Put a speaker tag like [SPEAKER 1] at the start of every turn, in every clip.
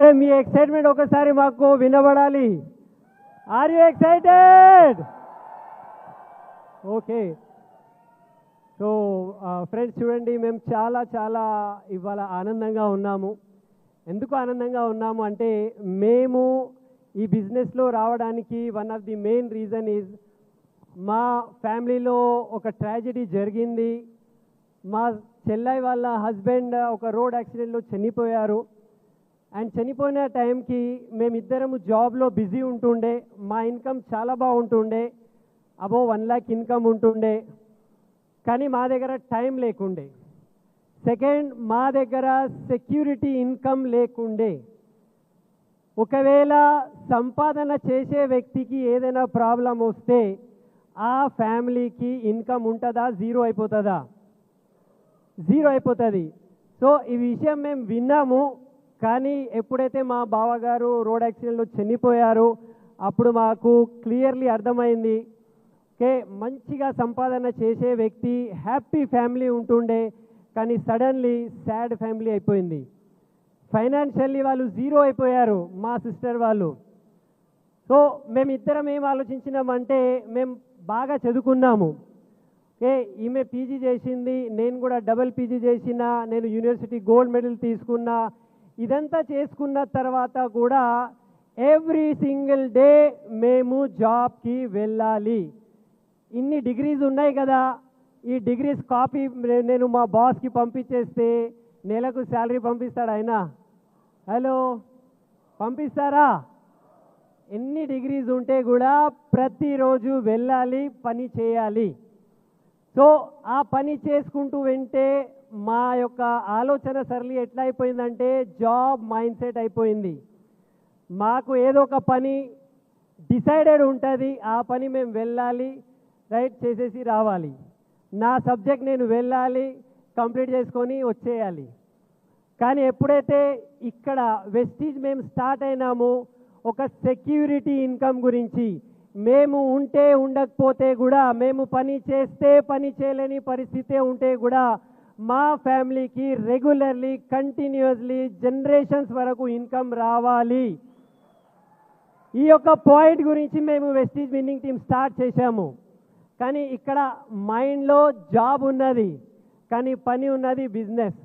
[SPEAKER 1] మీ excitement ఒకసారి మాకు వినబడాలి. Are you excited okay so friends చూడండి మేము చాలా చాలా ఇవాళ ఆనందంగా ఉన్నాము. ఎందుకు ఆనందంగా ఉన్నాము అంటే మేము ఈ బిజినెస్లో రావడానికి one of the main reason is మా ఫ్యామిలీలో ఒక ట్రాజడీ జరిగింది. మా చెల్లై వాళ్ళ హస్బెండ్ ఒక రోడ్ యాక్సిడెంట్లో చనిపోయారు. అండ్ చనిపోయిన టైంకి మేమిద్దరము జాబ్లో బిజీ ఉంటుండే మా ఇన్కమ్ చాలా బాగుంటుండే అబో వన్ ల్యాక్ ఇన్కమ్ ఉంటుండే కానీ మా దగ్గర టైం లేకుండే. సెకండ్ మా దగ్గర సెక్యూరిటీ ఇన్కమ్ లేకుండే. ఒకవేళ సంపాదన చేసే వ్యక్తికి ఏదైనా ప్రాబ్లం వస్తే ఆ ఫ్యామిలీకి ఇన్కమ్ ఉంటుందా జీరో అయిపోతుందా? జీరో అయిపోతుంది. సో ఈ విషయం మేము విన్నాము. కానీ ఎప్పుడైతే మా బావగారు రోడ్ యాక్సిడెంట్లో చనిపోయారు అప్పుడు మాకు క్లియర్లీ అర్థమైంది ఓకే మంచిగా సంపాదన చేసే వ్యక్తి హ్యాపీ ఫ్యామిలీ ఉంటుండే కానీ సడన్లీ సాడ్ ఫ్యామిలీ అయిపోయింది. ఫైనాన్షియల్లీ వాళ్ళు జీరో అయిపోయారు మా సిస్టర్ వాళ్ళు. సో మేమిద్దరం ఏం ఆలోచించినామంటే మేము బాగా చదువుకున్నాము. ఓకే ఈమె పీజీ చేసింది నేను కూడా డబుల్ పీజీ చేసిన నేను యూనివర్సిటీ గోల్డ్ మెడల్ తీసుకున్నా ఇదంతా చేసుకున్న తర్వాత కూడా ఎవ్రీ సింగిల్ డే మేము జాబ్కి వెళ్ళాలి. ఇన్ని డిగ్రీస్ ఉన్నాయి కదా. ఈ డిగ్రీస్ కాపీ నేను మా బాస్కి పంపించేస్తే నెలకు శాలరీ పంపిస్తాడు ఆయన. హలో పంపిస్తారా? ఎన్ని డిగ్రీస్ ఉంటే కూడా ప్రతిరోజు వెళ్ళాలి పని చేయాలి. సో ఆ పని చేసుకుంటూ వెంటే మా యొక్క ఆలోచన సరళి ఎట్లా అయిపోయిందంటే జాబ్ మైండ్ సెట్ అయిపోయింది. మాకు ఏదో ఒక పని డిసైడెడ్ ఉంటుంది ఆ పని మేము వెళ్ళాలి రైట్ చేసేసి రావాలి. నా సబ్జెక్ట్ నేను వెళ్ళాలి కంప్లీట్ చేసుకొని వచ్చేయాలి. కానీ ఎప్పుడైతే ఇక్కడ వెస్టీజ్ మేము స్టార్ట్ అయినామో ఒక సెక్యూరిటీ ఇన్కమ్ గురించి మేము ఉంటే ఉండకపోతే కూడా మేము పని చేస్తే పని చేయలేని పరిస్థితే ఉంటే కూడా మా ఫ్యామిలీకి రెగ్యులర్లీ కంటిన్యూస్లీ జనరేషన్స్ వరకు ఇన్కమ్ రావాలి. ఈ యొక్క పాయింట్ గురించి మేము వెస్టీజ్ విన్నింగ్ టీం స్టార్ట్ చేశాము. కానీ ఇక్కడ మైండ్లో జాబ్ ఉన్నది కానీ పని ఉన్నది బిజినెస్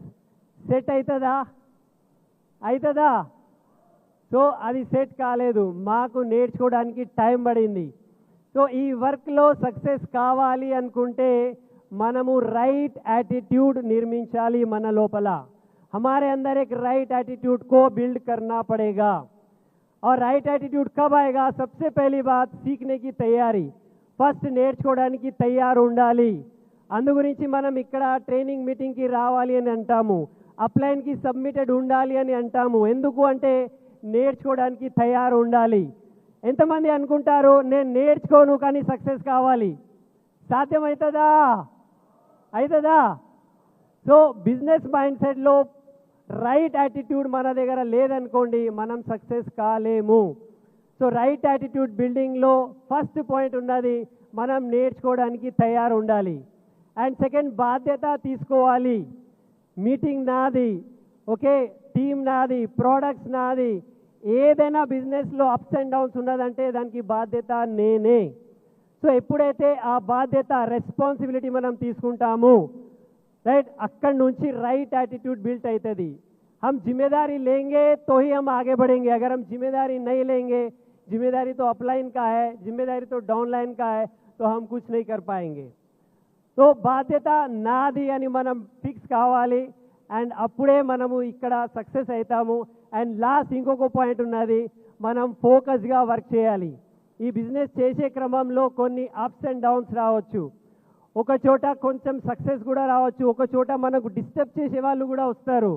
[SPEAKER 1] సెట్ అవుతుందా అవుతుందా సో అది సెట్ కాలేదు. మాకు నేర్చుకోవడానికి టైం పడింది. సో ఈ వర్క్లో సక్సెస్ కావాలి అనుకుంటే మనము రైట్ యాటిట్యూడ్ నిర్మించాలి మన లోపల हमारे अंदर एक राइट एटीट्यूड को बिल्ड करना पड़ेगा और राइट एटीट्यूड कब आएगा सबसे पहली बात सीखने की तैयारी ఫస్ట్ నేర్చుకోవడానికి తయారు ఉండాలి అందు గురించి మనం ఇక్కడ ట్రైనింగ్ మీటింగ్కి రావాలి అని అంటాము అప్లైన్కి సబ్మిటెడ్ ఉండాలి అని అంటాము ఎందుకు అంటే నేర్చుకోవడానికి తయారు ఉండాలి ఎంతమంది అనుకుంటారు నేను నేర్చుకోను కానీ సక్సెస్ కావాలి సాధ్యమవుతుందా అవుతుందా సో బిజినెస్ మైండ్ సెట్లో రైట్ యాటిట్యూడ్ మన దగ్గర లేదనుకోండి మనం సక్సెస్ కాలేము. సో రైట్ యాటిట్యూడ్ బిల్డింగ్లో ఫస్ట్ పాయింట్ ఉన్నది మనం నేర్చుకోవడానికి తయారు ఉండాలి అండ్ సెకండ్ బాధ్యత తీసుకోవాలి. మీటింగ్ నాది ఓకే? టీమ్ నాది ప్రోడక్ట్స్ నాది. ఏదైనా బిజినెస్లో అప్స్ అండ్ డౌన్స్ ఉన్నదంటే దానికి బాధ్యత నేనే. సో ఎప్పుడైతే ఆ బాధ్యత రెస్పాన్సిబిలిటీ మనం తీసుకుంటాము రైట్ అక్కడి నుంచి రైట్ యాటిట్యూడ్ బిల్ట్ అవుతుంది हम जिम्मेदारी लेंगे तो ही हम आगे बढ़ेंगे अगर हम जिम्मेदारी नहीं लेंगे जिम्मेदारी तो अपलाइन का है जिम्मेदारी तो डाउनलाइन का है तो हम कुछ नहीं कर पाएंगे సో బాధ్యత నాది అని మనం ఫిక్స్ కావాలి అండ్ అప్పుడే మనము ఇక్కడ సక్సెస్ అవుతాము అండ్ లాస్ట్ ఇంకొక పాయింట్ ఉన్నది మనం ఫోకస్గా వర్క్ చేయాలి ఈ బిజినెస్ చేసే క్రమంలో కొన్ని అప్స్ అండ్ డౌన్స్ రావచ్చు. ఒక చోట కొంచెం సక్సెస్ కూడా రావచ్చు. ఒక చోట మనకు డిస్టర్బ్ చేసే వాళ్ళు కూడా వస్తారు.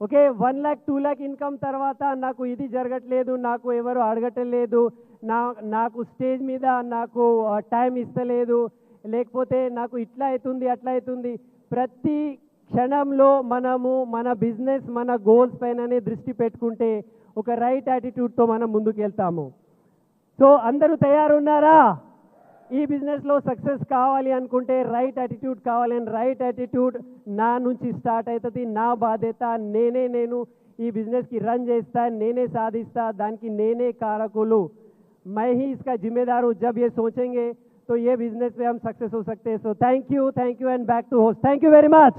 [SPEAKER 1] Okay one lakh two lakh income తర్వాత నాకు ఇది జరగట్లేదు నాకు ఎవరు అడగట్లేదు నా నాకు స్టేజ్ మీద నాకు టైం ఇస్తలేదు లేకపోతే నాకు ఇట్లా అవుతుంది అట్లా అవుతుంది. ప్రతి క్షణంలో మనము మన బిజినెస్ మన గోల్స్ పైననే దృష్టి పెట్టుకుంటే ఒక రైట్ యాటిట్యూడ్తో మనం ముందుకు వెళ్తాము సో అందరూ తయారున్నారా ఈ బిజినెస్లో సక్సెస్ కావాలి అనుకుంటే రైట్ యాటిట్యూడ్ కావాలి అని రైట్ యాటిట్యూడ్ నా నుంచి స్టార్ట్ అవుతుంది నా బాధ్యత నేనే నేను ఈ బిజినెస్కి రన్ చేస్తా నేనే సాధిస్తా దానికి నేనే కారకులు मैं ही इसका जिम्मेदार हूँ जब ये सोचेंगे तो ये बिजनेस में हम सक्सेस हो सकते हैं so thank you thank you and back to host thank you very much